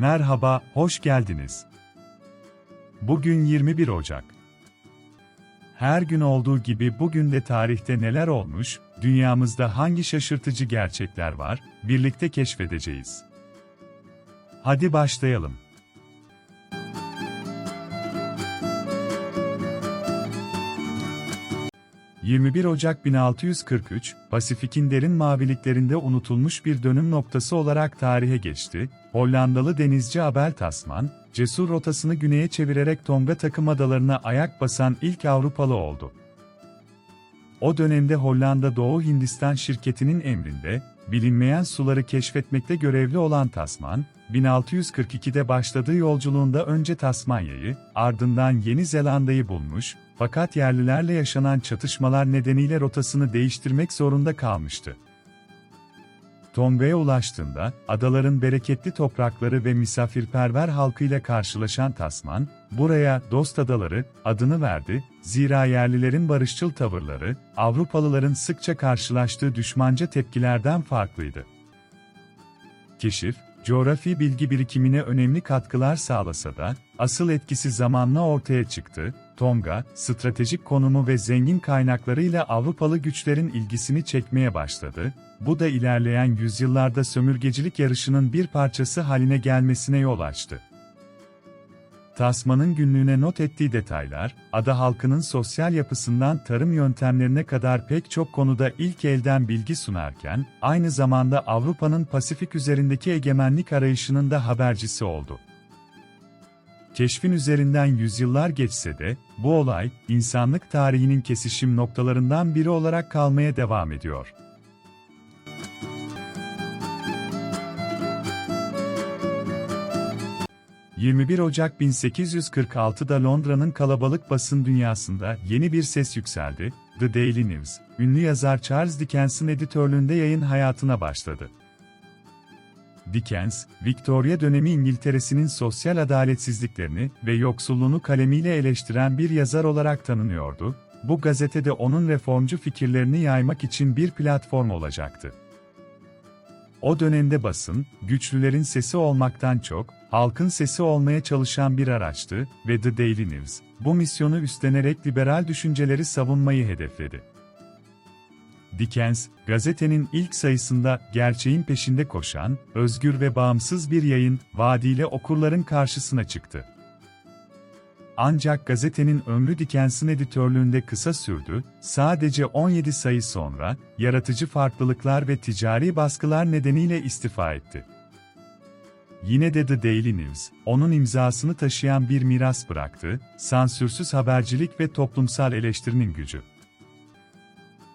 Merhaba, hoş geldiniz. Bugün 21 Ocak. Her gün olduğu gibi bugün de tarihte neler olmuş, dünyamızda hangi şaşırtıcı gerçekler var, birlikte keşfedeceğiz. Hadi başlayalım. ...21 Ocak 1643, Pasifik'in derin maviliklerinde unutulmuş bir dönüm noktası olarak tarihe geçti, Hollandalı denizci Abel Tasman, cesur rotasını güneye çevirerek Tonga takım adalarına ayak basan ilk Avrupalı oldu. O dönemde Hollanda Doğu Hindistan şirketinin emrinde, bilinmeyen suları keşfetmekte görevli olan Tasman, 1642'de başladığı yolculuğunda önce Tasmanya'yı, ardından Yeni Zelanda'yı bulmuş, fakat yerlilerle yaşanan çatışmalar nedeniyle rotasını değiştirmek zorunda kalmıştı. Tonga'ya ulaştığında, adaların bereketli toprakları ve misafirperver halkıyla karşılaşan Tasman, buraya Dost Adaları adını verdi, zira yerlilerin barışçıl tavırları, Avrupalıların sıkça karşılaştığı düşmanca tepkilerden farklıydı. Keşif, coğrafi bilgi birikimine önemli katkılar sağlasa da, asıl etkisi zamanla ortaya çıktı, Tonga, stratejik konumu ve zengin kaynaklarıyla Avrupalı güçlerin ilgisini çekmeye başladı, bu da ilerleyen yüzyıllarda sömürgecilik yarışının bir parçası haline gelmesine yol açtı. Tasman'ın günlüğüne not ettiği detaylar, ada halkının sosyal yapısından tarım yöntemlerine kadar pek çok konuda ilk elden bilgi sunarken, aynı zamanda Avrupa'nın Pasifik üzerindeki egemenlik arayışının da habercisi oldu. Keşfin üzerinden yüzyıllar geçse de, bu olay, insanlık tarihinin kesişim noktalarından biri olarak kalmaya devam ediyor. ...21 Ocak 1846'da Londra'nın kalabalık basın dünyasında yeni bir ses yükseldi, The Daily News, ünlü yazar Charles Dickens'in editörlüğünde yayın hayatına başladı. Dickens, Victoria dönemi İngiltere'sinin sosyal adaletsizliklerini ve yoksulluğunu kalemiyle eleştiren bir yazar olarak tanınıyordu, bu gazetede onun reformcu fikirlerini yaymak için bir platform olacaktı. O dönemde basın, güçlülerin sesi olmaktan çok, halkın sesi olmaya çalışan bir araçtı ve The Daily News, bu misyonu üstlenerek liberal düşünceleri savunmayı hedefledi. Dickens, gazetenin ilk sayısında gerçeğin peşinde koşan, özgür ve bağımsız bir yayın vaadiyle okurların karşısına çıktı. Ancak gazetenin ömrü Dickens'in editörlüğünde kısa sürdü, sadece 17 sayı sonra, yaratıcı farklılıklar ve ticari baskılar nedeniyle istifa etti. Yine de The Daily News, onun imzasını taşıyan bir miras bıraktı, sansürsüz habercilik ve toplumsal eleştirinin gücü.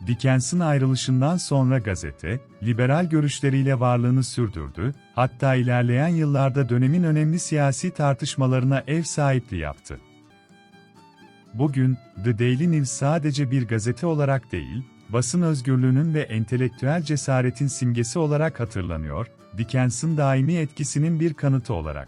Dickens'in ayrılışından sonra gazete, liberal görüşleriyle varlığını sürdürdü, hatta ilerleyen yıllarda dönemin önemli siyasi tartışmalarına ev sahipliği yaptı. Bugün, The Daily News sadece bir gazete olarak değil, basın özgürlüğünün ve entelektüel cesaretin simgesi olarak hatırlanıyor, Dickens'in daimi etkisinin bir kanıtı olarak.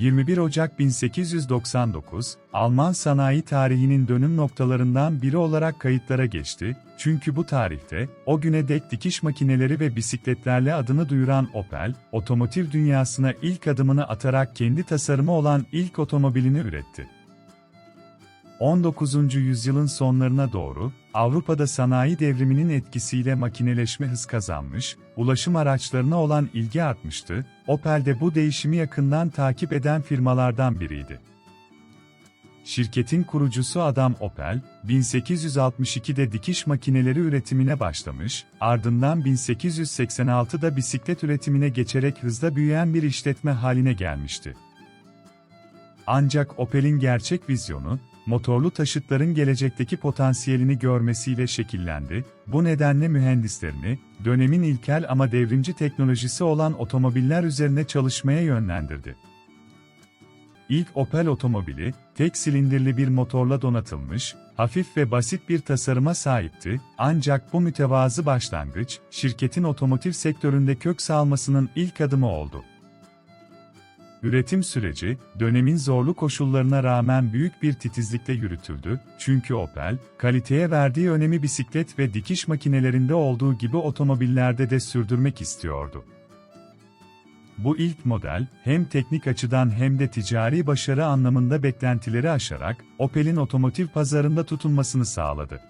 21 Ocak 1899, Alman sanayi tarihinin dönüm noktalarından biri olarak kayıtlara geçti, çünkü bu tarihte, o güne dek dikiş makineleri ve bisikletlerle adını duyuran Opel, otomotiv dünyasına ilk adımını atarak kendi tasarımı olan ilk otomobilini üretti. 19. yüzyılın sonlarına doğru, Avrupa'da sanayi devriminin etkisiyle makineleşme hız kazanmış, ulaşım araçlarına olan ilgi artmıştı, Opel de bu değişimi yakından takip eden firmalardan biriydi. Şirketin kurucusu Adam Opel, 1862'de dikiş makineleri üretimine başlamış, ardından 1886'da bisiklet üretimine geçerek hızla büyüyen bir işletme haline gelmişti. Ancak Opel'in gerçek vizyonu, motorlu taşıtların gelecekteki potansiyelini görmesiyle şekillendi, bu nedenle mühendislerini, dönemin ilkel ama devrimci teknolojisi olan otomobiller üzerine çalışmaya yönlendirdi. İlk Opel otomobili, tek silindirli bir motorla donatılmış, hafif ve basit bir tasarıma sahipti, ancak bu mütevazı başlangıç, şirketin otomotiv sektöründe kök salmasının ilk adımı oldu. Üretim süreci, dönemin zorlu koşullarına rağmen büyük bir titizlikle yürütüldü, çünkü Opel, kaliteye verdiği önemi bisiklet ve dikiş makinelerinde olduğu gibi otomobillerde de sürdürmek istiyordu. Bu ilk model, hem teknik açıdan hem de ticari başarı anlamında beklentileri aşarak, Opel'in otomotiv pazarında tutunmasını sağladı.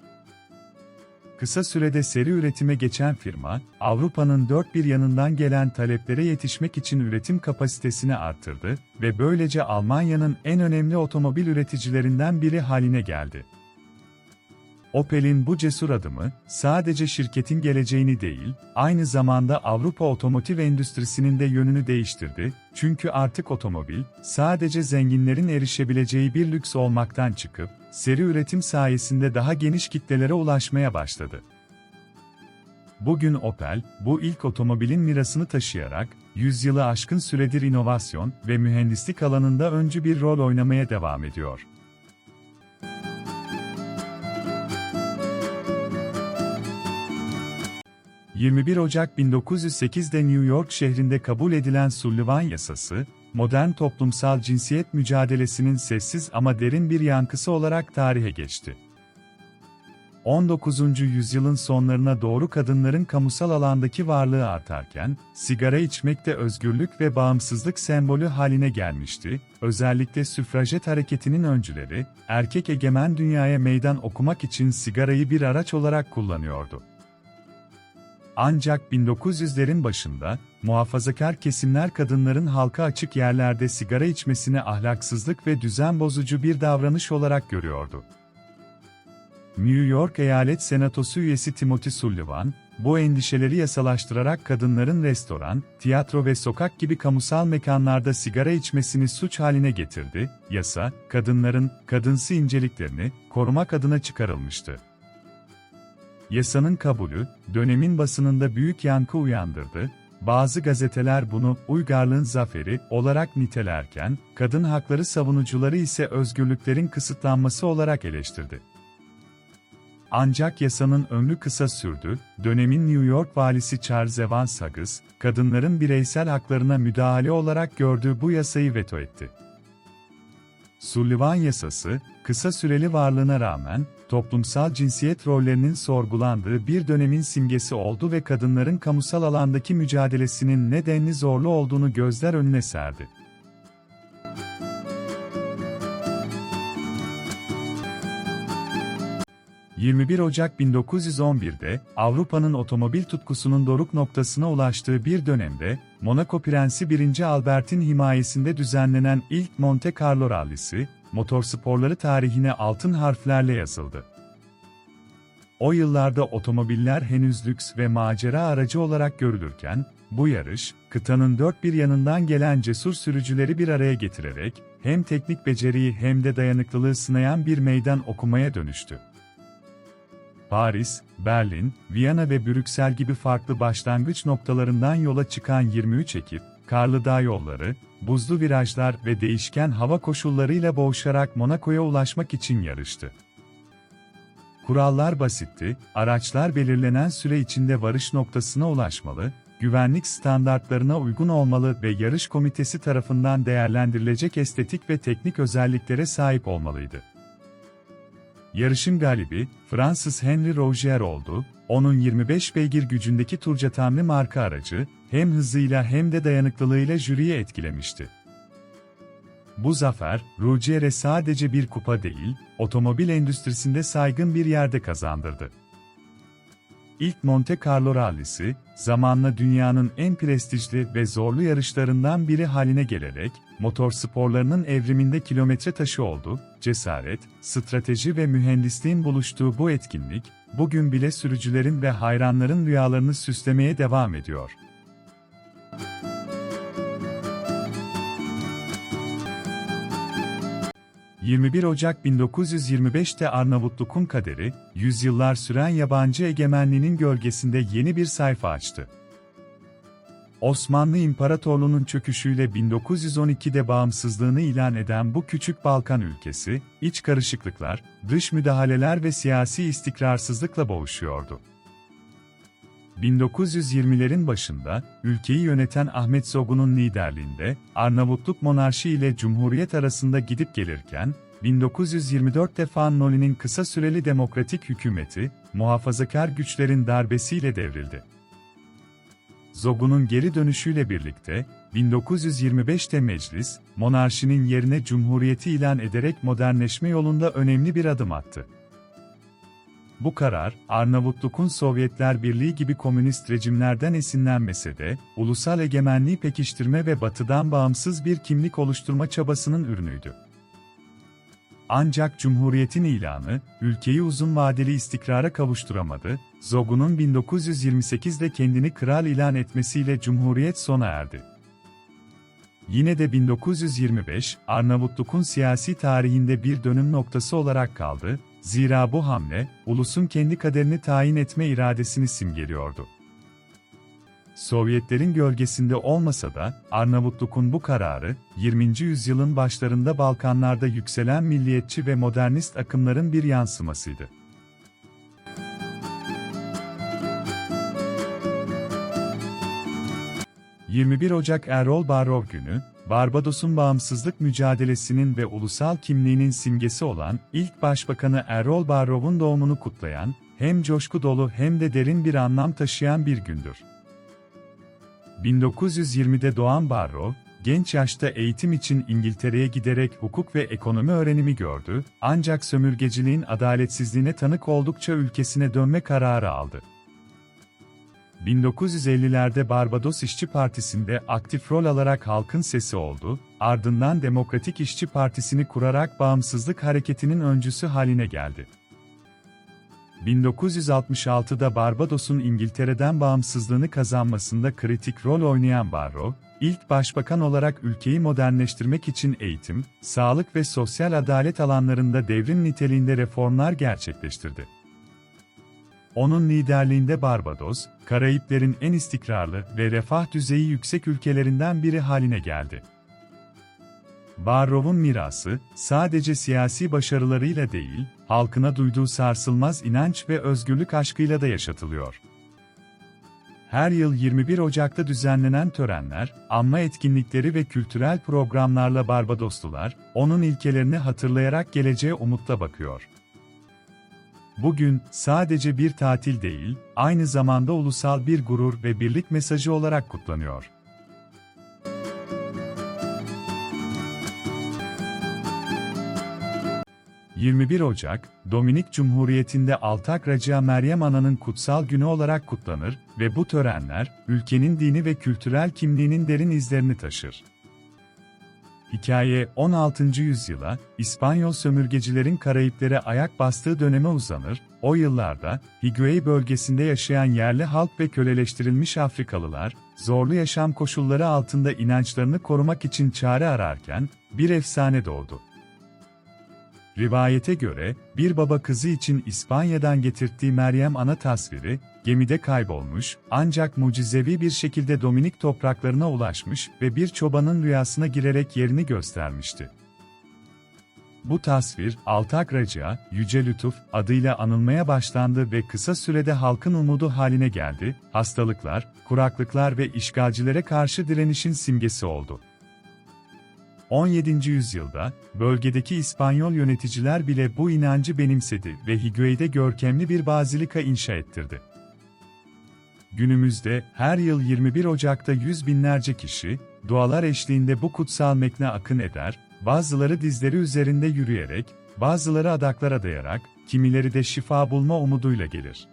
Kısa sürede seri üretime geçen firma, Avrupa'nın dört bir yanından gelen taleplere yetişmek için üretim kapasitesini arttırdı ve böylece Almanya'nın en önemli otomobil üreticilerinden biri haline geldi. Opel'in bu cesur adımı, sadece şirketin geleceğini değil, aynı zamanda Avrupa otomotiv endüstrisinin de yönünü değiştirdi, çünkü artık otomobil, sadece zenginlerin erişebileceği bir lüks olmaktan çıkıp, seri üretim sayesinde daha geniş kitlelere ulaşmaya başladı. Bugün Opel, bu ilk otomobilin mirasını taşıyarak, yüzyılı aşkın süredir inovasyon ve mühendislik alanında öncü bir rol oynamaya devam ediyor. 21 Ocak 1908'de New York şehrinde kabul edilen Sullivan Yasası, modern toplumsal cinsiyet mücadelesinin sessiz ama derin bir yankısı olarak tarihe geçti. 19. yüzyılın sonlarına doğru kadınların kamusal alandaki varlığı artarken, sigara içmek de özgürlük ve bağımsızlık sembolü haline gelmişti, özellikle süfrajet hareketinin öncüleri, erkek egemen dünyaya meydan okumak için sigarayı bir araç olarak kullanıyordu. Ancak 1900'lerin başında, muhafazakar kesimler kadınların halka açık yerlerde sigara içmesini ahlaksızlık ve düzen bozucu bir davranış olarak görüyordu. New York Eyalet Senatosu üyesi Timothy Sullivan, bu endişeleri yasalaştırarak kadınların restoran, tiyatro ve sokak gibi kamusal mekanlarda sigara içmesini suç haline getirdi. Yasa, kadınların kadınsı inceliklerini korumak adına çıkarılmıştı. Yasanın kabulü, dönemin basınında büyük yankı uyandırdı, bazı gazeteler bunu uygarlığın zaferi olarak nitelerken, kadın hakları savunucuları ise özgürlüklerin kısıtlanması olarak eleştirdi. Ancak yasanın ömrü kısa sürdü, dönemin New York valisi Charles Evans Hughes, kadınların bireysel haklarına müdahale olarak gördüğü bu yasayı veto etti. Sullivan yasası, kısa süreli varlığına rağmen, toplumsal cinsiyet rollerinin sorgulandığı bir dönemin simgesi oldu ve kadınların kamusal alandaki mücadelesinin nedenli zorlu olduğunu gözler önüne serdi. ...21 Ocak 1911'de, Avrupa'nın otomobil tutkusunun doruk noktasına ulaştığı bir dönemde, Monaco Prensi 1. Albert'in himayesinde düzenlenen ilk Monte Carlo rallisi, motorsporları tarihine altın harflerle yazıldı. O yıllarda otomobiller henüz lüks ve macera aracı olarak görülürken, bu yarış, kıtanın dört bir yanından gelen cesur sürücüleri bir araya getirerek, hem teknik beceriyi hem de dayanıklılığı sınayan bir meydan okumaya dönüştü. Paris, Berlin, Viyana ve Brüksel gibi farklı başlangıç noktalarından yola çıkan 23 ekip, karlı dağ yolları, buzlu virajlar ve değişken hava koşullarıyla boğuşarak Monaco'ya ulaşmak için yarıştı. Kurallar basitti, araçlar belirlenen süre içinde varış noktasına ulaşmalı, güvenlik standartlarına uygun olmalı ve yarış komitesi tarafından değerlendirilecek estetik ve teknik özelliklere sahip olmalıydı. Yarışın galibi, Fransız Henry Rogier oldu, onun 25 beygir gücündeki Turcatamlı marka aracı, hem hızıyla hem de dayanıklılığıyla jüriyi etkilemişti. Bu zafer, Rugier'e sadece bir kupa değil, otomobil endüstrisinde saygın bir yerde kazandırdı. İlk Monte Carlo rallisi, zamanla dünyanın en prestijli ve zorlu yarışlarından biri haline gelerek, motor sporlarının evriminde kilometre taşı oldu, cesaret, strateji ve mühendisliğin buluştuğu bu etkinlik, bugün bile sürücülerin ve hayranların rüyalarını süslemeye devam ediyor. 21 Ocak 1925'te Arnavutluk'un kaderi, yüzyıllar süren yabancı egemenliğinin gölgesinde yeni bir sayfa açtı. Osmanlı İmparatorluğu'nun çöküşüyle 1912'de bağımsızlığını ilan eden bu küçük Balkan ülkesi, iç karışıklıklar, dış müdahaleler ve siyasi istikrarsızlıkla boğuşuyordu. 1920'lerin başında, ülkeyi yöneten Ahmet Zogun'un liderliğinde, Arnavutluk monarşi ile Cumhuriyet arasında gidip gelirken, 1924 defa Noli'nin kısa süreli demokratik hükümeti, muhafazakar güçlerin darbesiyle devrildi. Zogun'un geri dönüşüyle birlikte, 1925'te meclis, monarşinin yerine cumhuriyeti ilan ederek modernleşme yolunda önemli bir adım attı. Bu karar, Arnavutluk'un Sovyetler Birliği gibi komünist rejimlerden esinlenmese de, ulusal egemenliği pekiştirme ve batıdan bağımsız bir kimlik oluşturma çabasının ürünüydü. Ancak Cumhuriyet'in ilanı, ülkeyi uzun vadeli istikrara kavuşturamadı, Zogun'un 1928'de kendini kral ilan etmesiyle Cumhuriyet sona erdi. Yine de 1925, Arnavutluk'un siyasi tarihinde bir dönüm noktası olarak kaldı, zira bu hamle, ulusun kendi kaderini tayin etme iradesini simgeliyordu. Sovyetlerin gölgesinde olmasa da, Arnavutluk'un bu kararı, 20. yüzyılın başlarında Balkanlarda yükselen milliyetçi ve modernist akımların bir yansımasıydı. ...21 Ocak Errol Barrow Günü, Barbados'un bağımsızlık mücadelesinin ve ulusal kimliğinin simgesi olan ilk başbakanı Errol Barrow'un doğumunu kutlayan, hem coşku dolu hem de derin bir anlam taşıyan bir gündür. 1920'de doğan Barrow, genç yaşta eğitim için İngiltere'ye giderek hukuk ve ekonomi öğrenimi gördü, ancak sömürgeciliğin adaletsizliğine tanık oldukça ülkesine dönme kararı aldı. 1950'lerde Barbados İşçi Partisi'nde aktif rol alarak halkın sesi oldu, ardından Demokratik İşçi Partisi'ni kurarak bağımsızlık hareketinin öncüsü haline geldi. 1966'da Barbados'un İngiltere'den bağımsızlığını kazanmasında kritik rol oynayan Barrow, ilk başbakan olarak ülkeyi modernleştirmek için eğitim, sağlık ve sosyal adalet alanlarında devrim niteliğinde reformlar gerçekleştirdi. Onun liderliğinde Barbados, Karayiplerin en istikrarlı ve refah düzeyi yüksek ülkelerinden biri haline geldi. Barrow'un mirası, sadece siyasi başarılarıyla değil, halkına duyduğu sarsılmaz inanç ve özgürlük aşkıyla da yaşatılıyor. Her yıl 21 Ocak'ta düzenlenen törenler, anma etkinlikleri ve kültürel programlarla Barbadoslular, onun ilkelerini hatırlayarak geleceğe umutla bakıyor. Bugün sadece bir tatil değil, aynı zamanda ulusal bir gurur ve birlik mesajı olarak kutlanıyor. ...21 Ocak, Dominik Cumhuriyeti'nde Altak Racia Meryem Ana'nın kutsal günü olarak kutlanır ve bu törenler, ülkenin dini ve kültürel kimliğinin derin izlerini taşır. Hikaye 16. yüzyıla, İspanyol sömürgecilerin Karayiplere ayak bastığı döneme uzanır, o yıllarda, Higuey bölgesinde yaşayan yerli halk ve köleleştirilmiş Afrikalılar, zorlu yaşam koşulları altında inançlarını korumak için çare ararken, bir efsane doğdu. Rivayete göre, bir baba kızı için İspanya'dan getirdiği Meryem Ana tasviri, gemide kaybolmuş, ancak mucizevi bir şekilde Dominik topraklarına ulaşmış ve bir çobanın rüyasına girerek yerini göstermişti. Bu tasvir, Altak Raca, Yüce Lütuf adıyla anılmaya başlandı ve kısa sürede halkın umudu haline geldi, hastalıklar, kuraklıklar ve işgalcilere karşı direnişin simgesi oldu. 17. yüzyılda, bölgedeki İspanyol yöneticiler bile bu inancı benimsedi ve Higuey'de görkemli bir bazilika inşa ettirdi. Günümüzde, her yıl 21 Ocak'ta yüz binlerce kişi, dualar eşliğinde bu kutsal mekne akın eder, bazıları dizleri üzerinde yürüyerek, bazıları adaklara dayarak, kimileri de şifa bulma umuduyla gelir.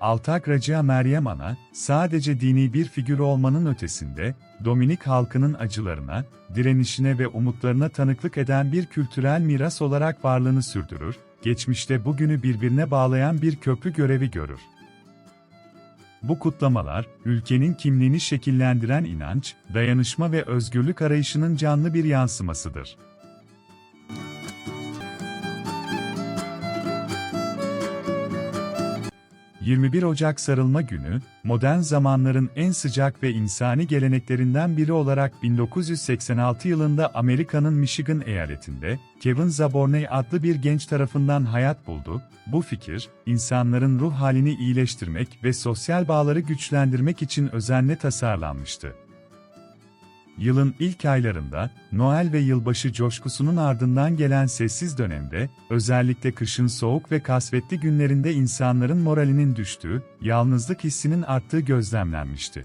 Altak Racia Meryem Ana, sadece dini bir figür olmanın ötesinde, Dominik halkının acılarına, direnişine ve umutlarına tanıklık eden bir kültürel miras olarak varlığını sürdürür, geçmişte bugünü birbirine bağlayan bir köprü görevi görür. Bu kutlamalar, ülkenin kimliğini şekillendiren inanç, dayanışma ve özgürlük arayışının canlı bir yansımasıdır. 21 Ocak Sarılma Günü, modern zamanların en sıcak ve insani geleneklerinden biri olarak 1986 yılında Amerika'nın Michigan eyaletinde Kevin Zaborney adlı bir genç tarafından hayat buldu. Bu fikir, insanların ruh halini iyileştirmek ve sosyal bağları güçlendirmek için özenle tasarlanmıştı. Yılın ilk aylarında, Noel ve yılbaşı coşkusunun ardından gelen sessiz dönemde, özellikle kışın soğuk ve kasvetli günlerinde insanların moralinin düştüğü, yalnızlık hissinin arttığı gözlemlenmişti.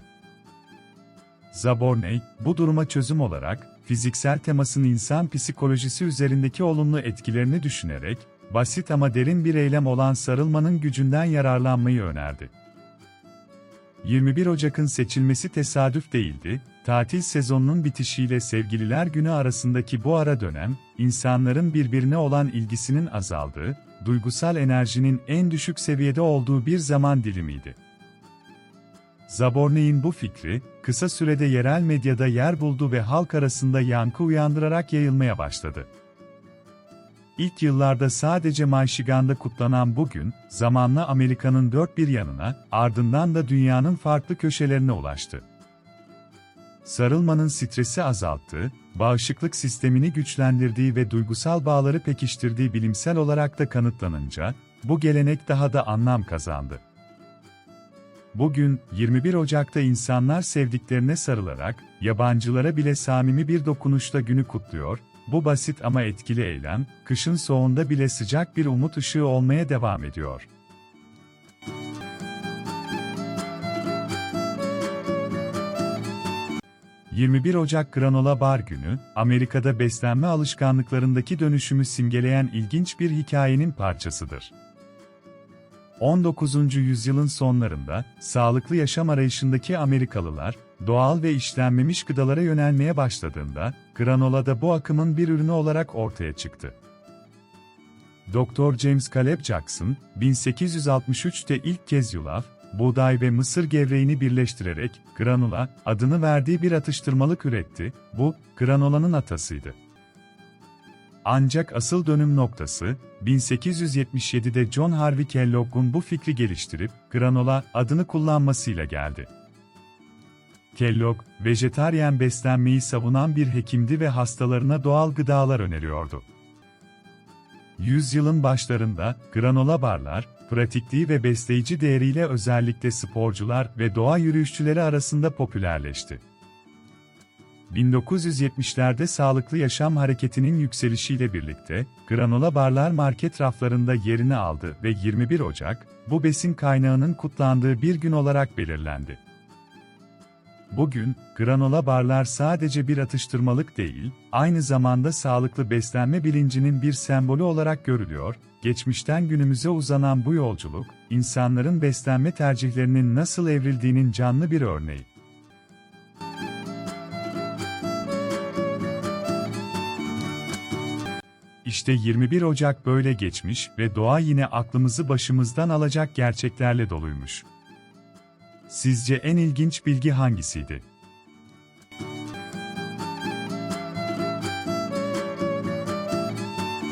Zaborney, bu duruma çözüm olarak, fiziksel temasın insan psikolojisi üzerindeki olumlu etkilerini düşünerek, basit ama derin bir eylem olan sarılmanın gücünden yararlanmayı önerdi. 21 Ocak'ın seçilmesi tesadüf değildi, tatil sezonunun bitişiyle Sevgililer Günü arasındaki bu ara dönem, insanların birbirine olan ilgisinin azaldığı, duygusal enerjinin en düşük seviyede olduğu bir zaman dilimiydi. Zaborney'in bu fikri, kısa sürede yerel medyada yer buldu ve halk arasında yankı uyandırarak yayılmaya başladı. İlk yıllarda sadece Michigan'da kutlanan bu gün, zamanla Amerika'nın dört bir yanına, ardından da dünyanın farklı köşelerine ulaştı. Sarılmanın stresi azalttığı, bağışıklık sistemini güçlendirdiği ve duygusal bağları pekiştirdiği bilimsel olarak da kanıtlanınca, bu gelenek daha da anlam kazandı. Bugün, 21 Ocak'ta insanlar sevdiklerine sarılarak, yabancılara bile samimi bir dokunuşla günü kutluyor, bu basit ama etkili eylem, kışın soğuğunda bile sıcak bir umut ışığı olmaya devam ediyor. ...21 Ocak Granola Bar Günü, Amerika'da beslenme alışkanlıklarındaki dönüşümü simgeleyen ilginç bir hikayenin parçasıdır. 19. yüzyılın sonlarında, sağlıklı yaşam arayışındaki Amerikalılar, doğal ve işlenmemiş gıdalara yönelmeye başladığında, granola da bu akımın bir ürünü olarak ortaya çıktı. Dr. James Caleb Jackson, 1863'te ilk kez yulaf, buğday ve mısır gevreğini birleştirerek granula adını verdiği bir atıştırmalık üretti. Bu, granolanın atasıydı. Ancak asıl dönüm noktası, 1877'de John Harvey Kellogg'un bu fikri geliştirip, granola adını kullanmasıyla geldi. Kellogg, vejetaryen beslenmeyi savunan bir hekimdi ve hastalarına doğal gıdalar öneriyordu. Yüzyılın başlarında, granola barlar, pratikliği ve besleyici değeriyle özellikle sporcular ve doğa yürüyüşçüleri arasında popülerleşti. 1970'lerde sağlıklı yaşam hareketinin yükselişiyle birlikte, granola barlar market raflarında yerini aldı ve 21 Ocak, bu besin kaynağının kutlandığı bir gün olarak belirlendi. Bugün, granola barlar sadece bir atıştırmalık değil, aynı zamanda sağlıklı beslenme bilincinin bir sembolü olarak görülüyor, geçmişten günümüze uzanan bu yolculuk, insanların beslenme tercihlerinin nasıl evrildiğinin canlı bir örneği. İşte 21 Ocak böyle geçmiş ve doğa yine aklımızı başımızdan alacak gerçeklerle doluymuş. Sizce en ilginç bilgi hangisiydi?